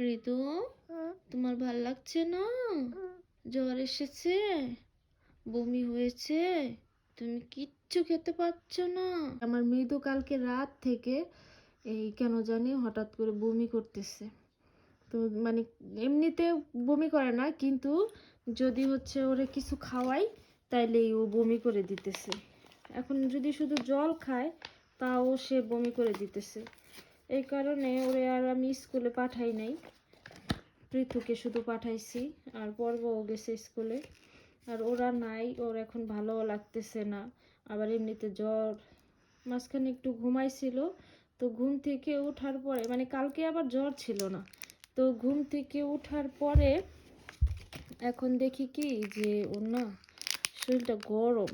ঋতু তোমার ভালো লাগছে না? জ্বর এসেছে? বমি হয়েছে? তুমি কিচ্ছু খেতে পারছ না? আমার মৃদু কালকে রাত থেকে এই কেন জানি হঠাৎ করে বমি করতেছে। তো মানে এমনিতে বমি করে না কিন্তু যদি হচ্ছে ওরে কিছু খাওয়াই তাইলেই ও বমি করে দিতেছে। এখন যদি শুধু জল খায় তাও সে বমি করে দিতেছে। এই কারণে ওরে আর আমি স্কুলে পাঠাই নাই। পৃথুকে শুধু পাঠাইছি, আর পর্বও গেছে স্কুলে। আর ওরা নাই, ওর এখন ভালোও লাগতেছে না। আবার এমনিতে জ্বর। মাঝখানে একটু ঘুমাইছিল, তো ঘুম থেকে ওঠার পরে মানে কালকে আবার জ্বর ছিল না। তো ঘুম থেকে ওঠার পরে এখন দেখি কি যে ওর না শরীরটা গরম।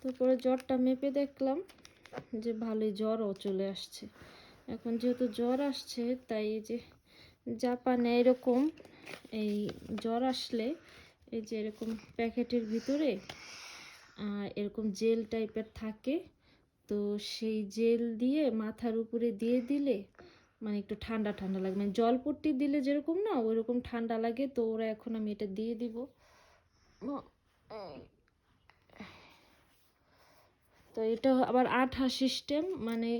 তারপরে জ্বরটা মেপে দেখলাম যে ভালোই জ্বরও চলে আসছে। এখন যেহেতু জ্বর আসছে, তাই এই যে জাপানে এরকম এই জ্বর আসলে এই যে এরকম প্যাকেটের ভিতরে এরকম জেল টাইপের থাকে, তো সেই জেল দিয়ে মাথার উপরে দিয়ে দিলে মানে একটু ঠান্ডা ঠান্ডা লাগে মানে জলপট্টি দিলে যেরকম না, ওইরকম ঠান্ডা লাগে, তো ওরা এখন আমি এটা দিয়ে দিব। তো এটা আবার আঠা সিস্টেম মানে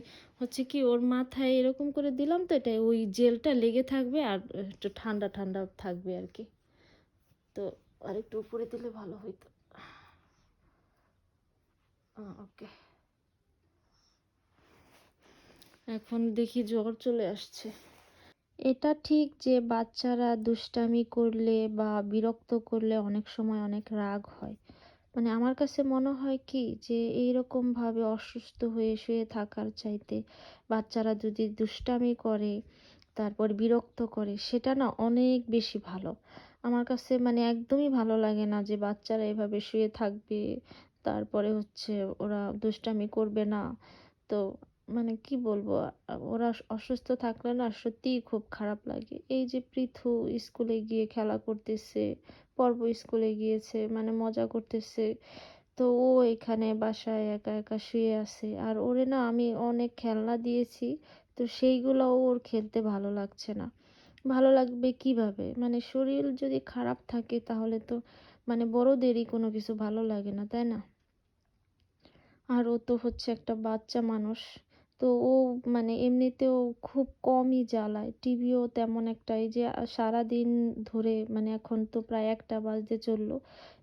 হচ্ছে কি ওর মাথায় এরকম করে দিলাম তো এটা ওই জেলটা লেগে থাকবে আর একটু ঠান্ডা ঠান্ডা থাকবে আর কি। তো আর একটু উপরে দিলে ভালো হইতো। ওকে এখন দেখি জ্বর চলে আসছে। এটা ঠিক যে বাচ্চারা দুষ্টামি করলে বা বিরক্ত করলে অনেক সময় অনেক রাগ হয়। মানে আমার কাছে মনে হয় কি যে এইরকমভাবে অসুস্থ হয়ে শুয়ে থাকার চাইতে বাচ্চারা যদি দুষ্টামি করে, তারপর বিরক্ত করে, সেটা না অনেক বেশি ভালো। আমার কাছে মানে একদমই ভালো লাগে না যে, বাচ্চারা এভাবে শুয়ে থাকবে, তারপরে হচ্ছে ওরা দুষ্টামি করবে না। তো মানে কি বলব ওরা অসুস্থ থাকলে না সত্যিই খুব খারাপ লাগে। এই যে পৃথু স্কুলে গিয়ে খেলা করতেছে, পর্ব স্কুলে গিয়েছে মানে মজা করতেছে, তো ও এখানে বাসায় একা একা শুয়ে আছে। আর ওরে না আমি অনেক খেলনা দিয়েছি, তো সেইগুলো ওর খেলতে ভালো লাগছে না। ভালো লাগবে কীভাবে? মানে শরীর যদি খারাপ থাকে তাহলে তো মানে বড়দেরই কোনো কিছু ভালো লাগে না, তাই না? আর ও তো হচ্ছে একটা বাচ্চা মানুষ। তো ও মানে এমনিতেও খুব কমই জ্বালায়। টিভিও তেমন একটা এই যে সারাদিন ধরে মানে এখন তো প্রায় একটা বাজতে চলল।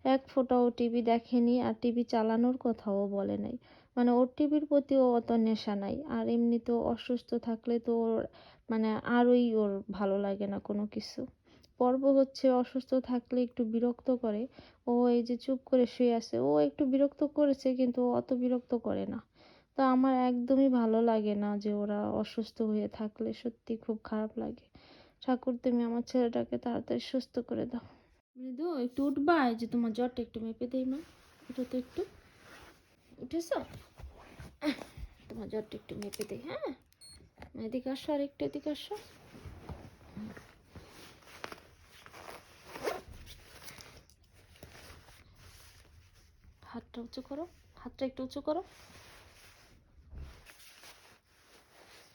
এক ফোঁটাও টিভি দেখেনি আর টিভি চালানোর কথাও বলে নাই। মানে ওর টিভির প্রতিও অত নেশা নাই। আর এমনিতেও অসুস্থ থাকলে তো ওর মানে আরোই ওর ভালো লাগে না কোনো কিছু। পর্ব হচ্ছে অসুস্থ থাকলে একটু বিরক্ত করে। ও এই যে চুপ করে শুয়ে আছে, ও একটু বিরক্ত করেছে কিন্তু অত বিরক্ত করে না। তো আমার একদমই ভালো লাগে না যে ওরা অসুস্থ হয়ে থাকলে সত্যি খুব খারাপ লাগে। ঠাকুর তুমি আমার ছেলেটাকে তাড়াতাড়ি সুস্থ করে দাও। মৃদু, একটু উঠবা? যে তোমার জ্বরটা একটু মেপে দেই মা। উঠো তো একটু। উঠেছ? তোমার জ্বরটা একটু মেপে দেই হ্যাঁ? এদিকে আসো আর একটু এদিকে আসো। হাতটা উঁচু করো, হাতটা একটু উঁচু করো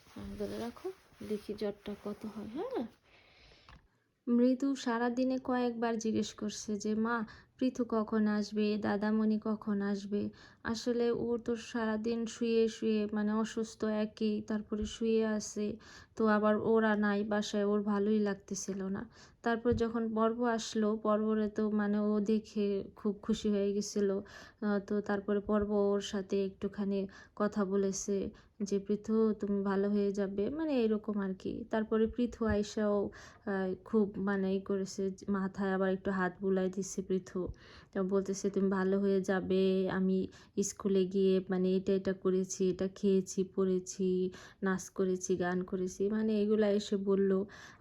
হ্যাঁ ধরে রাখো, দেখি জ্বরটা কত হয় হ্যাঁ? মৃদু সারাদিনে কয়েকবার জিজ্ঞেস করছে যে, মা, পৃথু কখন আসবে? দাদামণি কখন আসবে? আসলে ও তো সারাদিন শুয়ে শুয়ে মানে অসুস্থ একই, তারপরে শুয়ে আছে। তো আবার ওরা নাই বাসায়, ওর ভালোই লাগতেছিল না। তারপর যখন পর্ব আসলো, পর্বরে তো মানে ও দেখে খুব খুশি হয়ে গেছিল। তো তারপরে পর্ব ওর সাথে একটুখানি কথা বলেছে যে, পৃথু, তুমি ভালো হয়ে যাবে। মানে এরকম আর কি। তারপরে পৃথু আয়সাও খুব মানে ই করেছে, মাথায় আবার একটু হাত বুলাই দিচ্ছে পৃথু। বলতেছে, তুমি ভালো হয়ে যাবে, আমি স্কুলে গিয়ে মানে এটা এটা করেছি, এটা খেয়েছি, পড়েছি, নাচ করেছি, গান করেছি। মানে এগুলা এসে বলল।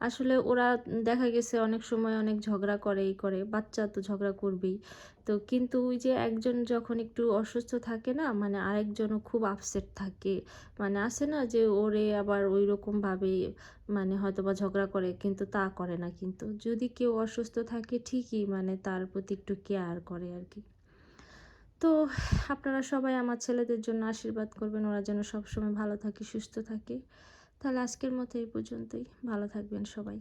আসলে ওরা দেখা গেছে অনেক সময় অনেক ঝগড়া করে, এই করে। বাচ্চা তো ঝগড়া করবেই। তো কিন্তু ওই যে একজন যখন একটু অসুস্থ থাকে না মানে আরেকজনও খুব আপসেট থাকে। মানে আছে না যে ওরে আবার ওই রকম ভাবে মানে হয়তো বা ঝগড়া করে, কিন্তু তা করে না কিন্তু। যদি কেউ অসুস্থ থাকে ঠিকই মানে তার প্রতি একটু কেয়ার করে আর কি তো আপনারা সবাই আমার ছেলেদের জন্য আশীর্বাদ করবেন। ওরা যেন সবসময় ভালো থাকে, সুস্থ থাকে। তাহলে আজকের মতো এই পর্যন্তই। ভালো থাকবেন সবাই।